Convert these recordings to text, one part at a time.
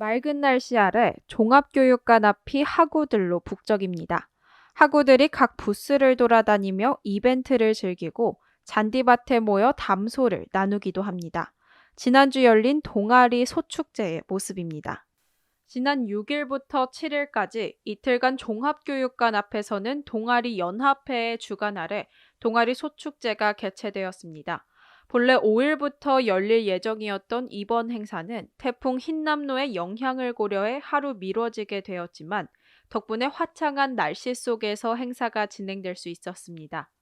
맑은 날씨 아래 종합교육관 앞이 학우들로 북적입니다. 학우들이 각 부스를 돌아다니며 이벤트를 즐기고 잔디밭에 모여 담소를 나누기도 합니다. 지난주 열린 동아리 소축제의 모습입니다. 지난 6일부터 7일까지 이틀간 종합교육관 앞에서는 동아리 연합회의 주관 아래 동아리 소축제가 개최되었습니다. 본래 5일부터 열릴 예정이었던 이번 행사는 태풍 흰남노의 영향을 고려해 하루 미뤄지게 되었지만 덕분에 화창한 날씨 속에서 행사가 진행될 수 있었습니다.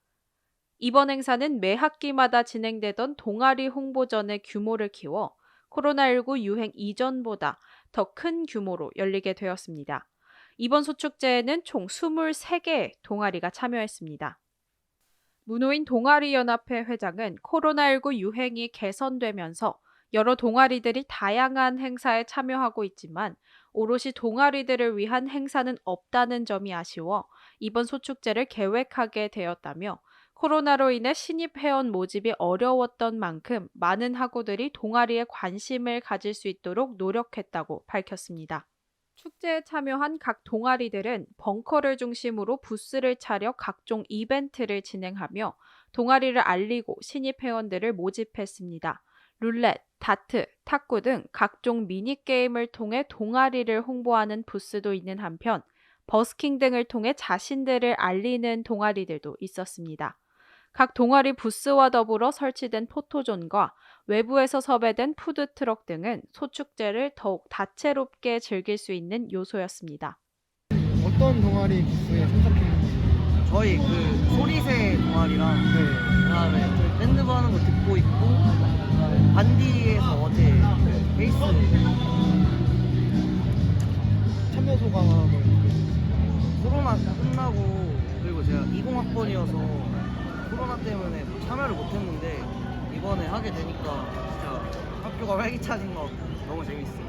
이번 행사는 매 학기마다 진행되던 동아리 홍보전의 규모를 키워 코로나19 유행 이전보다 더 큰 규모로 열리게 되었습니다. 이번 소축제에는 총 23개의 동아리가 참여했습니다. 문호인 동아리연합회 회장은 코로나19 유행이 개선되면서 여러 동아리들이 다양한 행사에 참여하고 있지만 오롯이 동아리들을 위한 행사는 없다는 점이 아쉬워 이번 소축제를 계획하게 되었다며 코로나로 인해 신입 회원 모집이 어려웠던 만큼 많은 학우들이 동아리에 관심을 가질 수 있도록 노력했다고 밝혔습니다. 축제에 참여한 각 동아리들은 벙커를 중심으로 부스를 차려 각종 이벤트를 진행하며 동아리를 알리고 신입 회원들을 모집했습니다. 룰렛, 다트, 탁구 등 각종 미니게임을 통해 동아리를 홍보하는 부스도 있는 한편 버스킹 등을 통해 자신들을 알리는 동아리들도 있었습니다. 각 동아리 부스와 더불어 설치된 포토존과 외부에서 섭외된 푸드트럭 등은 소축제를 더욱 다채롭게 즐길 수 있는 요소였습니다. 어떤 동아리 부스에 참석했는지 저희 그 소리새 동아리랑 네. 그다음에 저희 밴드 하는 거 듣고 있고 반디에서 어제 베이스 참여 소감을 코로나 끝나고 그리고 제가 20학번이어서 코로나 때문에 참여를 못했는데 이번에 하게 되니까 진짜 학교가 활기차진 것 같고 너무 재밌어요.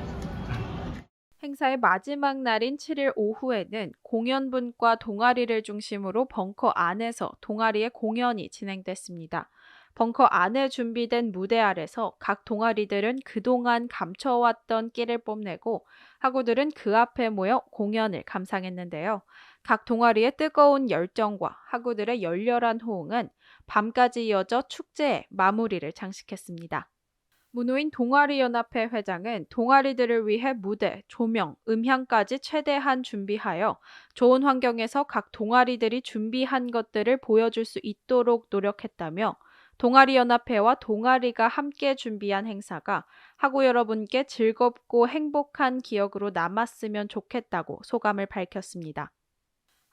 행사의 마지막 날인 7일 오후에는 공연분과 동아리를 중심으로 벙커 안에서 동아리의 공연이 진행됐습니다. 벙커 안에 준비된 무대 아래서 각 동아리들은 그동안 감춰왔던 끼를 뽐내고 학우들은 그 앞에 모여 공연을 감상했는데요. 각 동아리의 뜨거운 열정과 학우들의 열렬한 호응은 밤까지 이어져 축제의 마무리를 장식했습니다. 문호인 동아리연합회 회장은 동아리들을 위해 무대, 조명, 음향까지 최대한 준비하여 좋은 환경에서 각 동아리들이 준비한 것들을 보여줄 수 있도록 노력했다며 동아리연합회와 동아리가 함께 준비한 행사가 학우 여러분께 즐겁고 행복한 기억으로 남았으면 좋겠다고 소감을 밝혔습니다.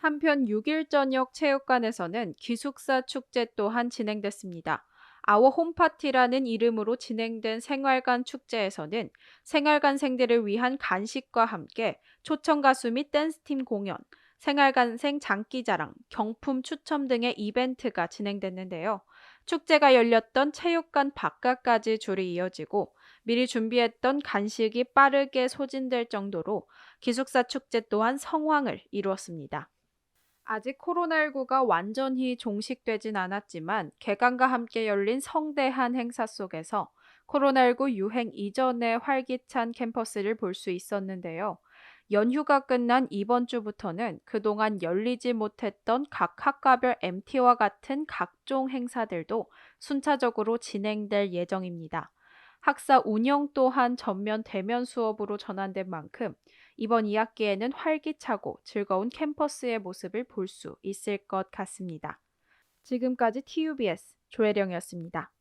한편 6일 저녁 체육관에서는 기숙사 축제 또한 진행됐습니다. 아워 홈파티라는 이름으로 진행된 생활관 축제에서는 생활관생들을 위한 간식과 함께 초청 가수 및 댄스팀 공연, 생활관생 장기자랑, 경품 추첨 등의 이벤트가 진행됐는데요. 축제가 열렸던 체육관 바깥까지 줄이 이어지고 미리 준비했던 간식이 빠르게 소진될 정도로 기숙사 축제 또한 성황을 이루었습니다. 아직 코로나19가 완전히 종식되진 않았지만 개강과 함께 열린 성대한 행사 속에서 코로나19 유행 이전의 활기찬 캠퍼스를 볼 수 있었는데요. 연휴가 끝난 이번 주부터는 그동안 열리지 못했던 각 학과별 MT와 같은 각종 행사들도 순차적으로 진행될 예정입니다. 학사 운영 또한 전면 대면 수업으로 전환된 만큼 이번 2학기에는 활기차고 즐거운 캠퍼스의 모습을 볼 수 있을 것 같습니다. 지금까지 TUBS 조혜령이었습니다.